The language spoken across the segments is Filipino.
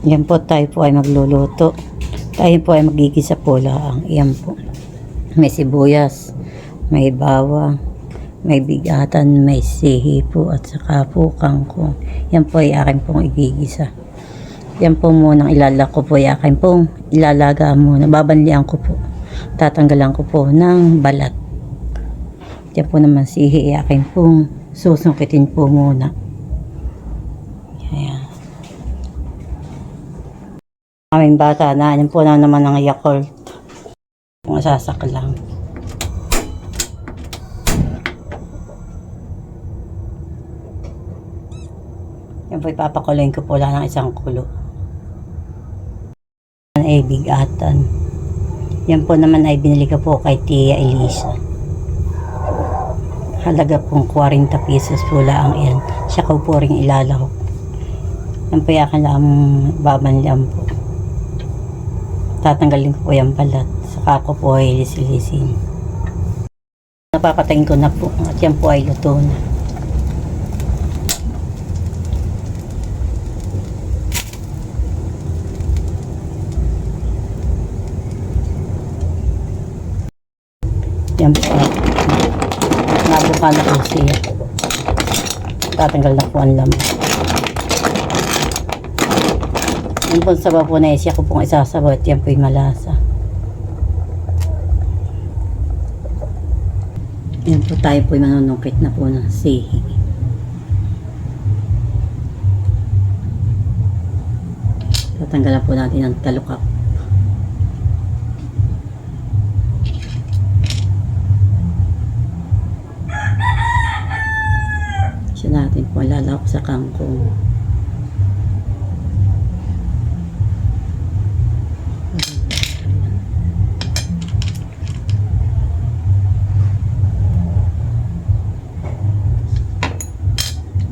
Yan po, tayo po ay magluluto. Tayo po ay magigisa po lang. Yan po. May sibuyas, may bawang, may bigatan, may sihi po, at saka po kangkong. Yan po ay akin pong igigisa. Yan po munang ilalako po ay akin pong ilalaga muna. Babanlian ko po. Tatanggalan ko po ng balat. Yan po naman sihi ay akin pong susungkitin po muna. Ayan. Aming bata na, yan po na naman ang Yakult. Kung sasak lang. Yan po ipapakuloyin ko po lang ng isang kulo. Yan ay bigatan. Yan po naman ay binili ko po kay Tia Elisa. Halaga pong 40 pesos po lang yan. Siya ko po rin ilalahok. Yan po yakan lang babanlian po. Tatanggalin ko po yung balat. Saka ko po ay lisilisin. Napapatayin ko na po at yan po ay luto na. Yan po. Nabuka na po siya. Tatanggal na po ang laman. Yan po sa po na siya ko pong isasabaw at yan po'y malasa. Yan po tayo po'y manunungkit na po ng sihi. Tatanggalan po natin ang talukap. Siya natin po lalawak sa kangkong.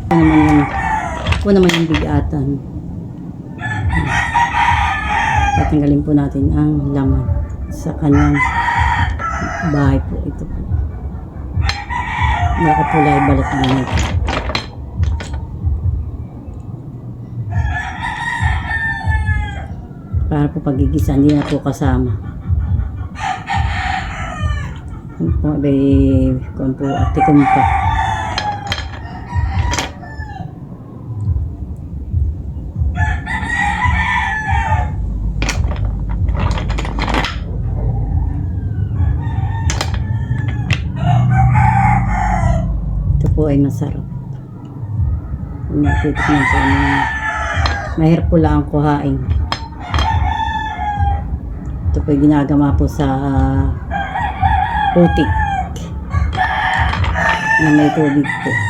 Ano naman yung, ano naman yung bigatan. Tatanggalin po natin ang laman sa kanyang bahay po ito po. Nakapulay balat na ito. Para po pagigisa, hindi na po kasama. Yung po, bay, kung po, ate kong pa. Ito po ay masarap. Kung natitikman po ano, mahirap po lang ang kuhain. Ito po ginagama po sa putik na may tubig po.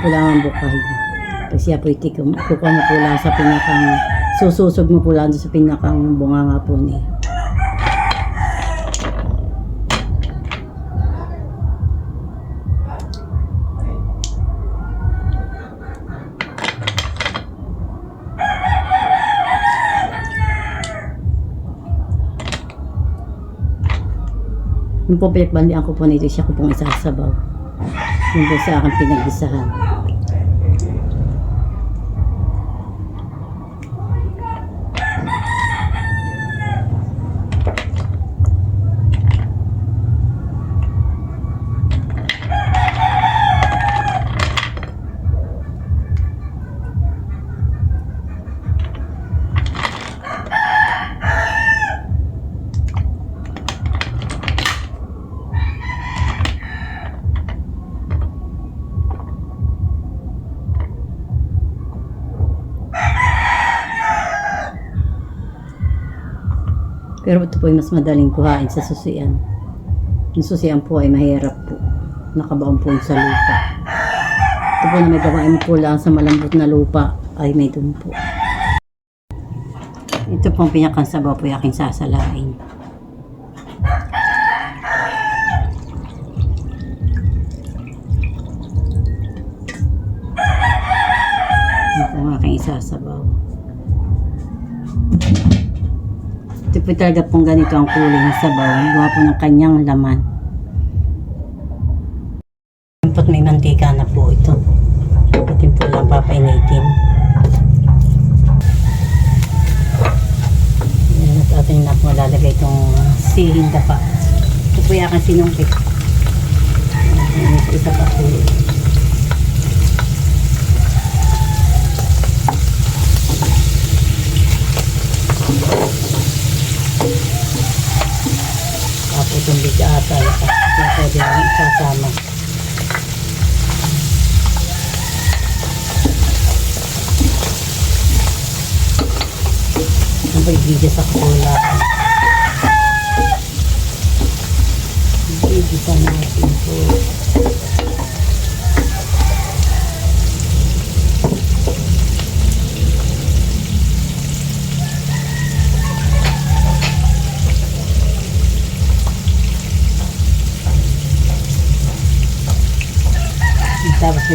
Po lang ang bukay. Kasi siya po itikom. Kukuha mo po lang sa pinakang, sususog mo po lang sa pinakang bunganga po niya. Yung po pinagbandian ko po nito, siya ko pong isasabaw. Yung po sa akin pinag-isahan. Pero ito po ay mas madaling kuhain sa susian. Yung susian po ay mahirap po. Nakabaon po sa lupa. Ito po na may gawain po lang sa malambot na lupa ay may dun po. Ito pong pinakansaba po yung aking sasalain. Ito ang aking isasabaw. Ito po pong ganito ang kulay ng sabaw. Gawa po ng kanyang laman. Dapat may mantika na po ito. Pati po lang papainitin. Yan at ating na po lalagay itong siling dapa. Ito po yung aking sinumpit. Ayan, Isa pa po.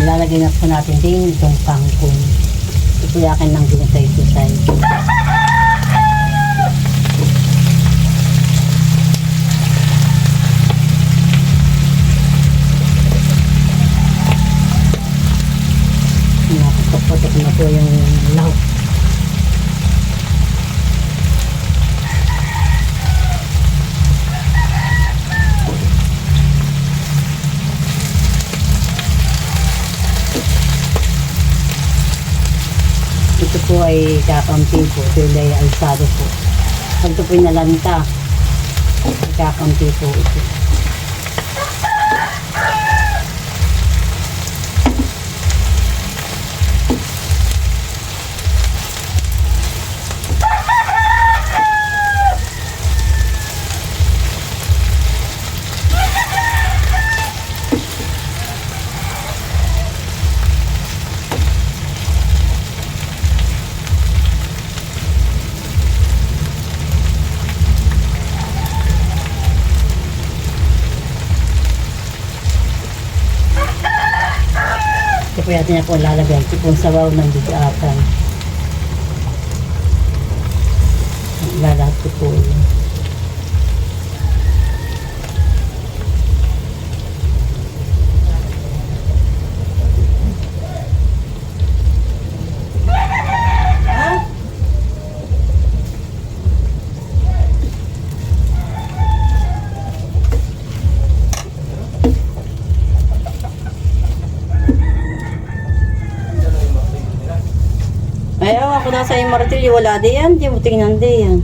Tapos nilalagay na po natin din itong kangkong. Ito po yung akin ng ginatay-gitay. Nakapapotok na po yung lahok. Ay kakampi po. Ito ay alsado po. Pag ito po ay nalanta, kakampi po ito. Po natin po lalagyan. Ito po ang sabaw ng bigatan. Lalat ko po yun. Ako nasa yung martilyo. Wala di yan. Di mo tingnan di yan.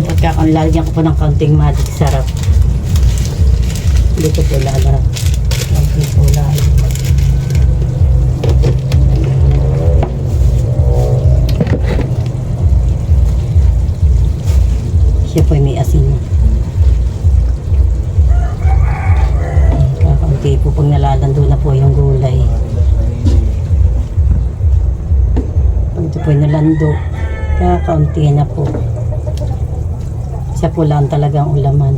Pagkakanlalagyan ko po ng kaunting magic sarap. Dito po lala. Kaunting po lala. Ay nalando, kakaunti na po. Siya po lang talagang ulaman.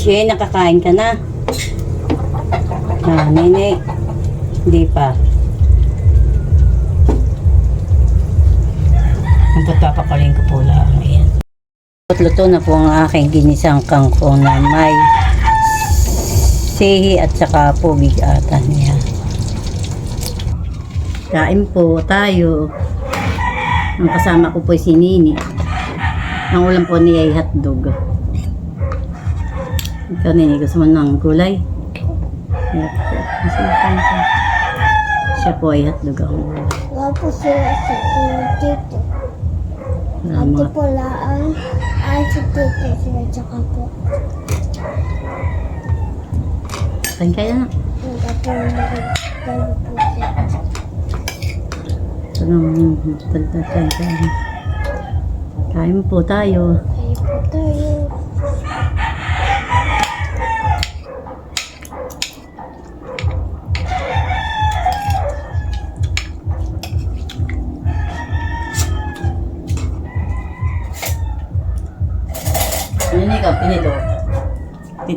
Siya, nakakain ka na. Ah, nene. Hindi pa. Ang pagpapakuling ko po lang. Ayan. Luto na po ang aking ginisang kangkong na may sihi at saka po bigatan niya. Kain po tayo. Ang kasama ko po si Nini. Ang ulam po niya ay hotdog. Ikaw Nini, gusto mo ng gulay? Kain. Siya po ay hotdog ang ulam. Wala po sila sa. Wala Ate po laan. Ay, si tito sila tsaka po. kain kaya na. Ito talita kain kaya. Kain po tayo. Kaya po tayo.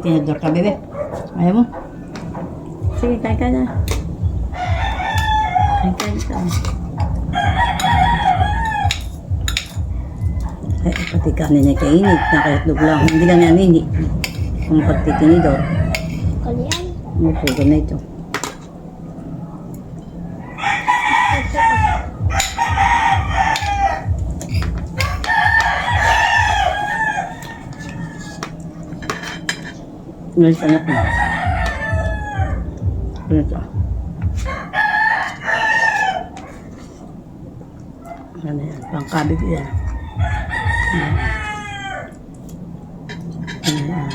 Titinidor ka, bebe. Ayaw mo? Sige, kain ka na. Kain ka. Ay, pati kanin niya kainit. Nakahitlog lang. Hindi lang yan hindi. Kung pagtitinidor. Kalian. Po, ganito. Ito ah. Ngayon sa anak mo. Ganito. Ano yan? Pangkabig yan. Yan. Ano yan?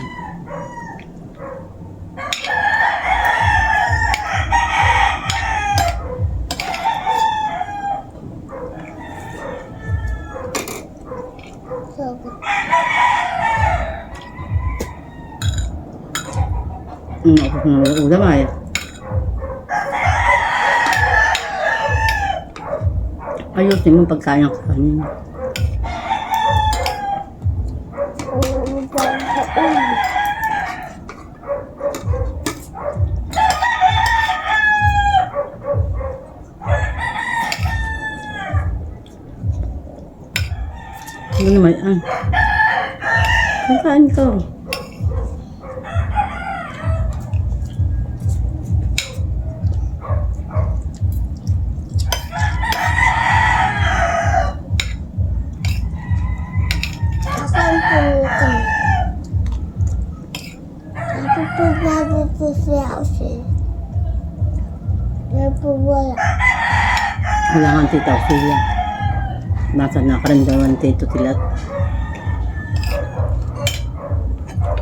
Sagot. Ano ako ng ulam ay? Ayusin mo pagkain ko kanina. Ano naman yan? Pagkain ko. Tita Ophelia. Nasa nakaramdaman tito tilat.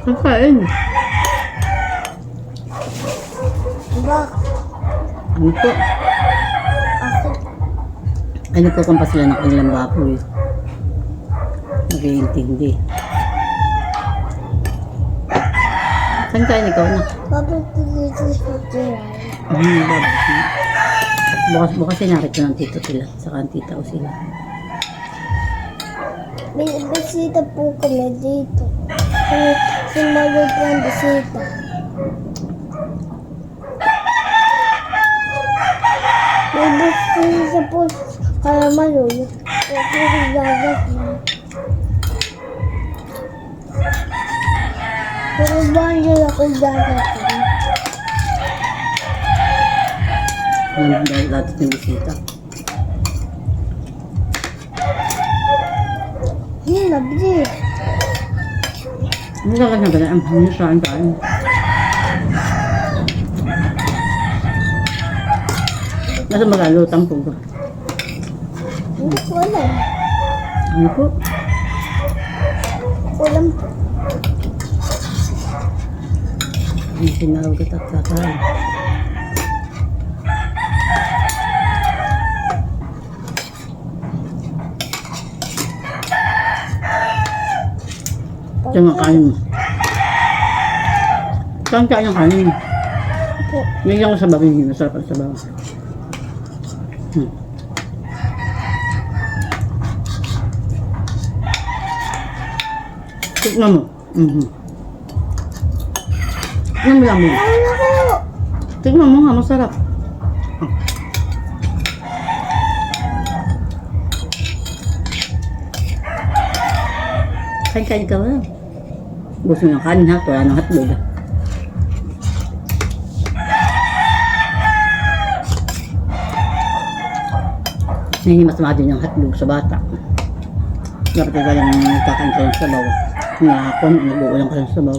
Pagkain. Ba? Ano po? Ako Ano po kung pa sila ng kanilang baboy? Nag-iintindi. Saan kain ikaw na? Bakit po dito sa tiray? Hmm, baboy. Bukas, bukas sinarit ko ng tito tilat. Saka ang Ophelia. May bisita po kami dito. Si, si Maloy po ang bisita. May bisita po kaya Maloy. Kaya si Gagas na. Pero ba ako Gagas na? Dahil lahat ng bisita. Hindi, nabili. Ano ka na ba na? Ano saan kain? Nasa magalutang po ba? Hindi ko alam. Ano po? Ulam po. Ang sinawag at kakain. Ito nga kanin. Saan kain ang kanin? Ngayon ko sa bagay. Masarap ang sabaw. Hmm. Tikman mo. Mhm. Ano mo lang mo? Ko? Tingnan mo nga, masarap. Kain-kain ka ba? Gusto ng kanin ha? Wala ng hotdog. ah. Hindi masama din yung hotdog sa bata. Dapat ka lang kakain ka ng sabaw. Nga ako, nag-uulang ka ng sabaw.